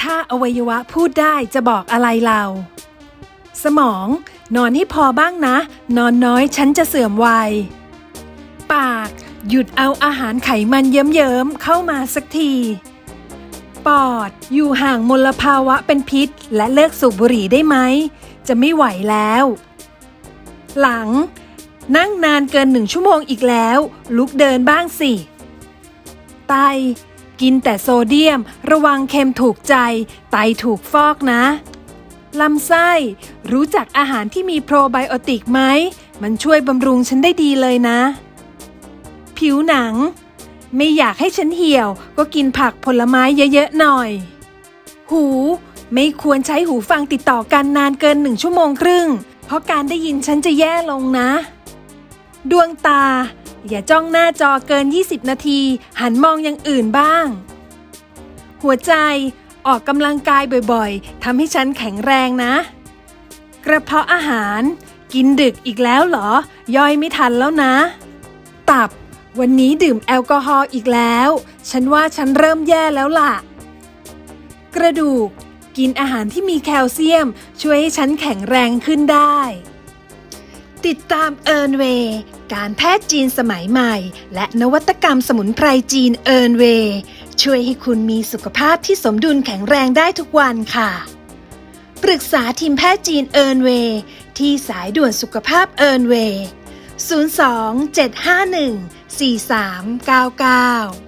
ถ้าอวัยวะพูดได้จะบอกอะไรเรา สมอง นอนให้พอบ้างนะ นอนน้อยฉันจะเสื่อมวัย ปาก หยุดเอาอาหารไขมันเยิ้มๆเข้ามาสักที ปอด อยู่ห่างมลภาวะเป็นพิษ และเลิกสูบบุหรี่ได้ไหม จะไม่ไหวแล้ว หลัง นั่งนานเกินหนึ่งชั่วโมงอีกแล้ว ลุกเดินบ้างสิ ไต กินแต่โซเดียม ระวังเค็มถูกใจ ไตถูกฟอกนะลำไส้ รู้จักอาหารที่มีโปรไบโอติกไหม มันช่วยบำรุงฉันได้ดีเลยนะ ผิวหนัง ไม่อยากให้ฉันเหี่ยว ก็กินผักผลไม้เยอะๆหน่อย หู ไม่ควรใช้หูฟังติดต่อกันนานเกินหนึ่งชั่วโมงครึ่ง เพราะการได้ยินฉันจะแย่ลงนะ ดวงตา อย่าจ้องหน้าจอเกิน 20 นาที หันมองอย่างอื่นบ้าง หัวใจออกกำลังกายบ่อยๆทำให้ฉันแข็งแรงนะ กระเพาะอาหาร กินดึกอีกแล้วเหรอ ย่อยไม่ทันแล้วนะ ตับ วันนี้ดื่มแอลกอฮอล์อีกแล้ว ฉันว่าฉันเริ่มแย่แล้วล่ะ กระดูก กินอาหารที่มีแคลเซียม ช่วยให้ฉันแข็งแรงขึ้นได้ติดตามเอิร์นเวย์ การแพทย์จีนสมัยใหม่ และนวัตกรรมสมุนไพรจีนเอิร์นเวย์ช่วยให้คุณมีสุขภาพที่สมดุลแข็งแรงได้ทุกวันค่ะ ปรึกษาทีมแพทย์จีนเอิร์นเวย์ที่สายด่วนสุขภาพเอิร์นเวย์ 02 751 4399